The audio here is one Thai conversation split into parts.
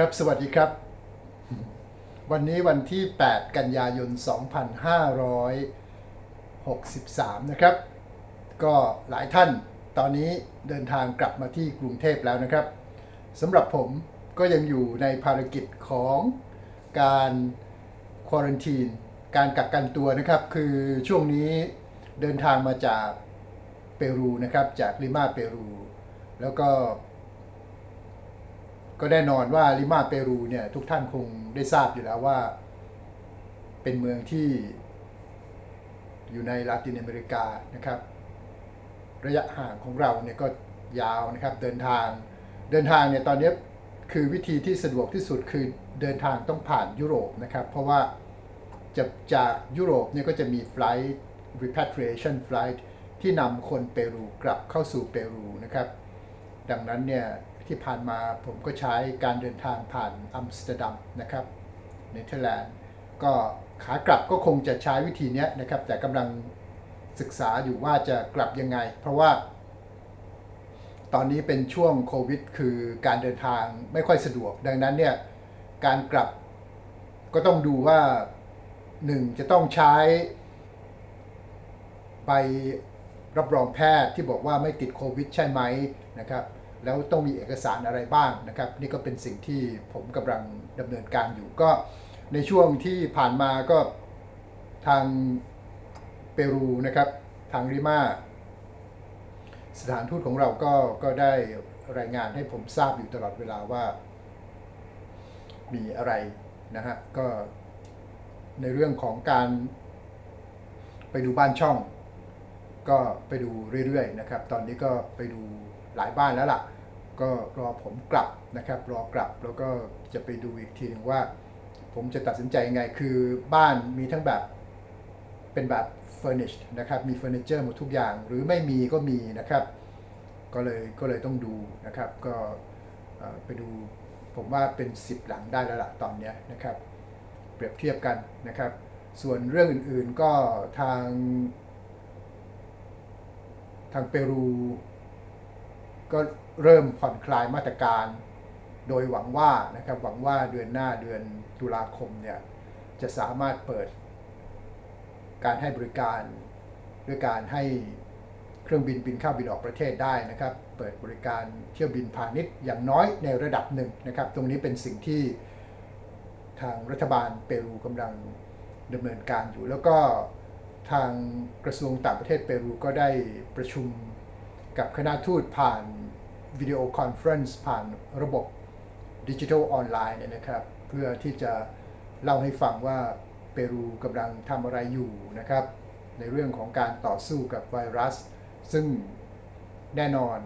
ครับ สวัสดีครับ วันนี้วันที่ 8 กันยายน 2563 นะครับ ก็หลายท่านตอนนี้เดินทางกลับมาที่กรุงเทพแล้วนะครับสำหรับผมก็ยังอยู่ในภารกิจของการควอรันทีน การกักกันตัวนะครับ คือช่วงนี้เดินทางมาจากเปรูนะครับ จากลิมาเปรู แล้วก็ ก็แน่นอนว่าลิมาเปรูเนี่ยทุกท่านคงได้ทราบอยู่แล้วว่า เป็นเมืองที่อยู่ในลาตินอเมริกานะครับ ระยะห่างของเราเนี่ยก็ยาวนะครับเดินทางเดินทางเนี่ยตอนนี้คือวิธีที่สะดวกที่สุดคือเดินทางต้องผ่านยุโรปนะครับ เพราะว่าจะจากยุโรปเนี่ยก็จะมีไฟล์ repatriation flight ที่นำคนเปรูกลับเข้าสู่เปรูนะครับ ดังนั้นเนี่ย ที่ผ่านมาผมก็ใช้การเดินทางผ่านอัมสเตอร์ดัมนะครับเนเธอร์แลนด์ก็ขากลับก็คงจะใช้วิธีนี้นะครับ แต่กำลังศึกษาอยู่ว่าจะกลับยังไง เพราะว่า ตอนนี้เป็นช่วงโควิด คือการเดินทางไม่ค่อยสะดวก ดังนั้นเนี่ยการกลับก็ต้องดูว่าหนึ่งจะต้องใช้ใบรับรองแพทย์ที่บอกว่าไม่ติดโควิดใช่ไหมนะครับ แล้วต้องมีเอกสารอะไรบ้างนะครับ นี่ก็เป็นสิ่งที่ผมกำลังดำเนินการอยู่ก็ในช่วงที่ผ่านมาก็ทางเปรูนะครับ ทางริมาสถานทูตของเราก็ก็ได้รายงานให้ผมทราบอยู่ตลอดเวลาว่า มีอะไรนะฮะก็ในเรื่องของการไปดูบ้านช่อง ก็ไปดูเรื่อยๆนะครับ ตอนนี้ก็ไปดูหลายบ้านแล้วล่ะ ก็รอผมกลับนะครับ รอกลับแล้วก็จะไปดูอีกทีหนึ่งว่า ผมจะตัดสินใจยังไง คือบ้านมีทั้งแบบเป็นแบบ furnished นะครับ มีเฟอร์นิเจอร์หมดทุกอย่าง หรือไม่มีก็มีนะครับ ก็เลยก็เลยต้องดูนะครับ ก็ไปดูผมว่าเป็น 10 หลังได้แล้วล่ะตอนนี้นะครับ เปรียบเทียบกันนะครับ ส่วนเรื่องอื่นๆก็ทาง ทางเปรู ก็เริ่มผ่อนคลายมาตรการ โดยหวังว่านะครับหวังว่าเดือนหน้าเดือนตุลาคมเนี่ยจะสามารถเปิดการให้บริการด้วยการให้เครื่องบินบินเข้าบินออกประเทศได้นะครับ เปิดบริการเที่ยวบินพาณิชย์อย่างน้อยในระดับหนึ่งนะครับ ตรงนี้เป็นสิ่งที่ทางรัฐบาลเปรูกำลังดำเนินการอยู่ แล้วก็ทางกระทรวงต่างประเทศเปรูก็ได้ประชุม กับคณะทูตผ่านวิดีโอคอนเฟรนซ์ผ่านระบบดิจิทัลออนไลน์เนี่ยนะครับ เพื่อที่จะเล่าให้ฟังว่าเปรูกำลังทำอะไรอยู่นะครับ ในเรื่องของการต่อสู้กับไวรัส ซึ่งแน่นอน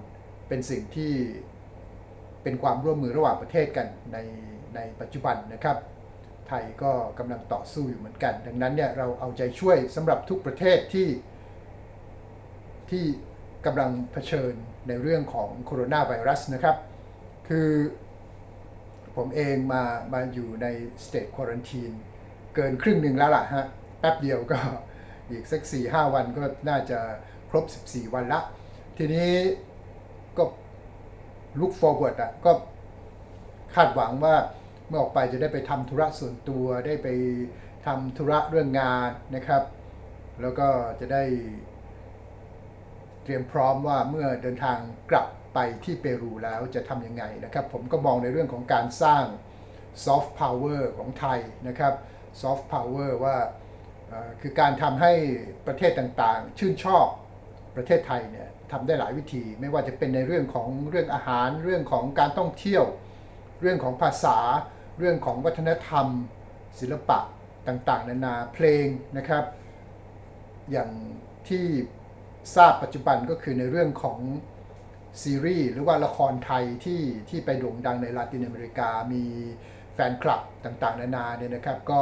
เป็นสิ่งที่เป็นความร่วมมือระหว่างประเทศกันในในปัจจุบันนะครับ ไทยก็กำลังต่อสู้อยู่เหมือนกัน ดังนั้นเนี่ยเราเอาใจช่วยสำหรับทุกประเทศที่ที่ กำลังเผชิญในเรื่องของโคโรนาไวรัสนะครับ คือผมเองมามาอยู่ในสเต e ควอรันทีนเกินครึ่งหนึ่งแล้วล่ะฮะ แป๊บเดียวก็อีกสัก 4-5 วันก็น่าจะครบ 14 วันละ ทีนี้ก็ look forward อะก็คาดหวังว่าเมื่อออกไปจะได้ไปทำธุระส่วนตัวได้ไปทำธุระเรื่องงานนะครับ แล้วก็จะได้ ตรียมพร้อมว่าเมื่อเดินทางกลับไปที่เปรูแล้วจะทำยังไงนะครับ ผมก็มองในเรื่องของการสร้างซอฟต์พาวเวอร์ของไทยนะครับซอฟต์พาวเวอร์ว่าคือการทำให้ประเทศต่างๆ ชื่นชอบประเทศไทยเนี่ยทำได้หลายวิธี ไม่ว่าจะเป็นในเรื่องของเรื่องอาหาร เรื่องของการท่องเที่ยว เรื่องของภาษา เรื่องของวัฒนธรรม ศิลปะต่างๆ นานาเพลงนะครับ อย่างที่ ทราบปัจจุบันก็คือในเรื่องของซีรีส์หรือว่าละครไทยที่ที่ไปโด่งดังในลาตินอเมริกามีแฟนคลับต่างๆ นานาเนี่ยนะครับก็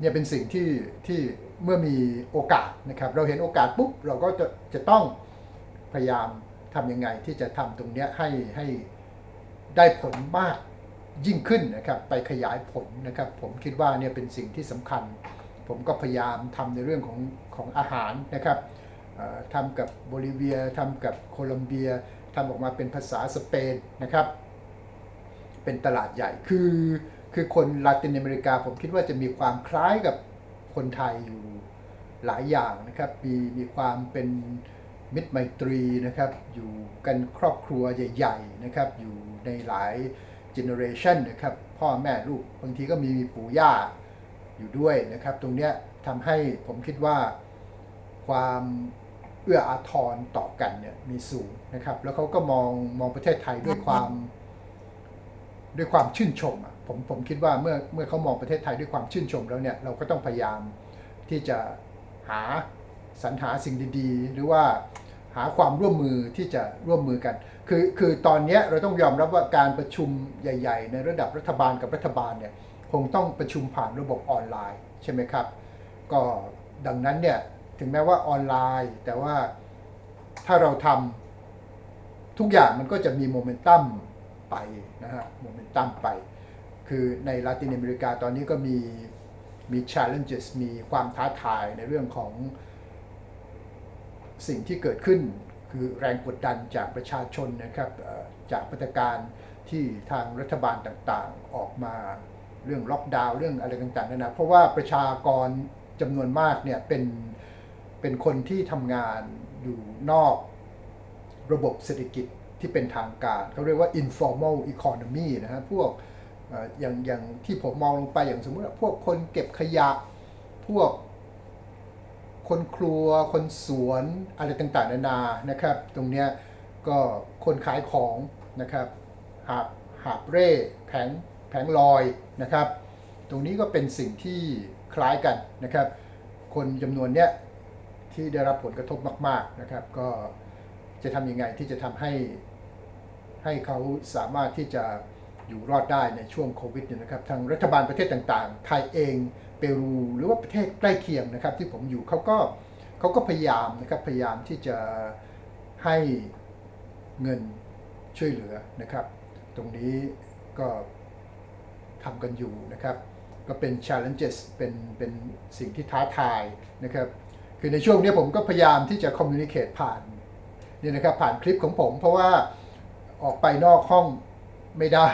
เนี่ยเป็นสิ่งที่ที่เมื่อมีโอกาสนะครับ เราเห็นโอกาสปุ๊บเราก็จะจะต้องพยายามทำยังไงที่จะทำตรงเนี้ยให้ให้ได้ผลมากยิ่งขึ้นนะครับ ไปขยายผลนะครับ ผมคิดว่าเนี่ยเป็นสิ่งที่สำคัญ ผมก็พยายามทำในเรื่องของ ของอาหารนะครับทำกับโบลิเวียทำกับโคลอมเบียทำออกมาเป็นภาษาสเปนนะครับ เป็นตลาดใหญ่คือคือคนลาตินอเมริกาผมคิดว่าจะมีความคล้ายกับคนไทยอยู่หลายอย่างนะครับ มีมีความเป็นมิตรไมตรีนะครับ อยู่กันครอบครัวใหญ่ ๆนะครับ อยู่ในหลายเจเนอเรชันนะครับ พ่อแม่ลูกบางทีก็มีปู่ย่าอยู่ด้วยนะครับ ตรงเนี้ยทำให้ผมคิดว่า ความเอื้ออาทรต่อกันเนี่ยมีสูงนะครับ แล้วเขาก็มองมองประเทศไทยด้วยความด้วยความชื่นชมอะผมผมคิดว่าเมื่อเมื่อเขามองประเทศไทยด้วยความชื่นชมแล้วเนี่ยเราก็ต้องพยายามที่จะหาสรรหาสิ่งดีๆ หรือว่าหาความร่วมมือที่จะร่วมมือกัน คือคือตอนเนี้ยเราต้องยอมรับว่าการประชุมใหญ่ ๆ ในระดับรัฐบาลกับรัฐบาลเนี่ยคงต้องประชุมผ่านระบบออนไลน์ใช่ไหมครับ ก็ดังนั้นเนี่ย ถึงแม้ว่าออนไลน์ แต่ว่าถ้าเราทำทุกอย่างมันก็จะมีโมเมนตัมไปนะฮะโมเมนตัมไป คือในลาตินอเมริกาตอนนี้ก็มีมี challenges มีความท้าทายในเรื่องของสิ่งที่เกิดขึ้น คือแรงกดดันจากประชาชนนะครับจากมาตรการที่ทางรัฐบาลต่างๆออกมาเรื่องล็อกดาวน์เรื่องอะไรต่างๆนานาเพราะว่าประชากรจำนวนมากเนี่ยเป็น เป็นคนที่ทำงานอยู่นอกระบบเศรษฐกิจที่เป็นทางการเขาเรียกว่า informal economy นะฮะพวกอย่างอย่างที่ผมมองลงไปอย่างสมมติว่าพวกคนเก็บขยะ พวกคนครัว คนสวนอะไรต่างๆ นานานะครับ ตรงเนี้ยก็คนขายของนะครับหาบหาบเร่แผงแผงลอยนะครับ ตรงนี้ก็เป็นสิ่งที่คล้ายกันนะครับ คนจำนวนเนี้ย ที่ได้รับผลกระทบมาก ๆนะครับ ก็จะทำยังไงที่จะทำให้ให้เขาสามารถที่จะอยู่รอดได้ในช่วงโควิดเนี่ยนะครับทางรัฐบาลประเทศต่างๆ ไทยเองเปรูหรือว่าประเทศใกล้เคียงนะครับ ที่ผมอยู่เขาก็เขาก็พยายามนะครับพยายามที่จะให้เงินช่วยเหลือนะครับ ตรงนี้ก็ทำกันอยู่นะครับ ก็เป็น challenges เป็นเป็นสิ่งที่ท้าทายนะครับ คือในช่วงนี้ผมก็พยายามที่จะ communicate ผ่านนี่นะครับผ่านคลิปของผม เพราะว่าออกไปนอกห้องไม่ได้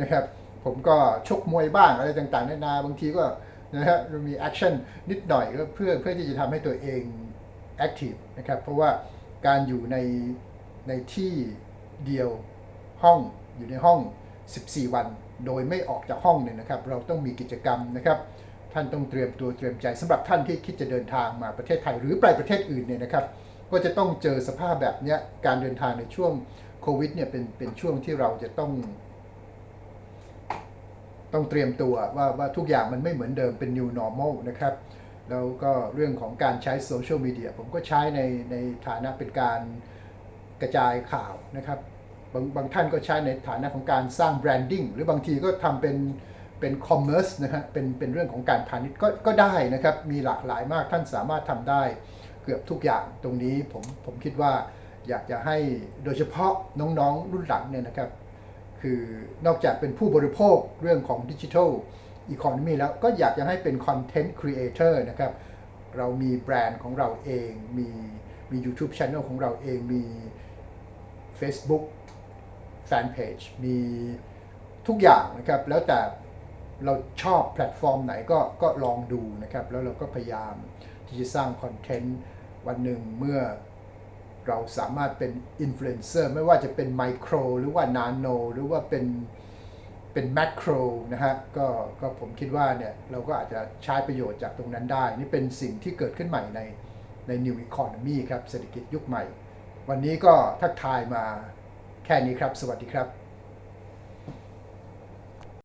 นะครับ ผมก็ชกมวยบ้างอะไรต่างๆนานาบางทีก็นะฮะมีแอคชั่นนิดหน่อยก็เพื่อเพื่อที่จะทำให้ตัวเองแอคทีฟนะครับเพราะว่าการอยู่ในในที่เดียวห้องอยู่ในห้อง 14 วัน โดยไม่ออกจากห้องเนี่ยนะครับ เราต้องมีกิจกรรมนะครับ ท่านต้องเตรียมตัวเตรียมใจสำหรับท่านที่คิดจะเดินทางมาประเทศไทยหรือไปประเทศอื่นเนี่ยนะครับ ก็จะต้องเจอสภาพแบบนี้การเดินทางในช่วงโควิดเนี่ยเป็นเป็นช่วงที่เราจะต้อง ต้องเตรียมตัวว่าว่าทุกอย่างมันไม่เหมือนเดิมเป็น new normal นะครับ แล้วก็เรื่องของการใช้โซเชียลมีเดียผมก็ใช้ในในฐานะเป็นการกระจายข่าวนะครับ บางบางท่านก็ใช้ในฐานะของการสร้างแบรนดิ้งหรือบางทีก็ทำเป็น เป็นคอมเมอร์สนะฮะเป็นเป็นเรื่องของการพาณิชย์ก็ก็ได้นะครับ มีหลากหลายมากท่านสามารถทำได้เกือบทุกอย่างตรงนี้ผมผมคิดว่าอยากจะให้โดยเฉพาะน้องๆรุ่นหลังเนี่ยนะครับ คือนอกจากเป็นผู้บริโภคเรื่องของดิจิทัลอีโคโนมีแล้วก็อยากจะให้เป็นคอนเทนต์ครีเอเตอร์นะครับ เรามีแบรนด์ของเราเองมีมี YouTube Channel ของเราเองมี Facebook Fanpage มีทุกอย่างนะครับ แล้วแต่ เราชอบแพลตฟอร์มไหนก็ก็ลองดูนะครับ แล้วเราก็พยายามที่จะสร้างคอนเทนต์วันหนึ่งเมื่อเราสามารถเป็นอินฟลูเอนเซอร์ไม่ว่าจะเป็นไมโครหรือว่านาโนหรือว่าเป็นเป็นแมคโครนะฮะก็ก็ผมคิดว่าเนี่ย เราก็อาจจะใช้ประโยชน์จากตรงนั้นได้ นี่เป็นสิ่งที่เกิดขึ้นใหม่ในใน New Economy ครับ เศรษฐกิจยุคใหม่ วันนี้ก็ทักทายมาแค่นี้ครับ สวัสดีครับ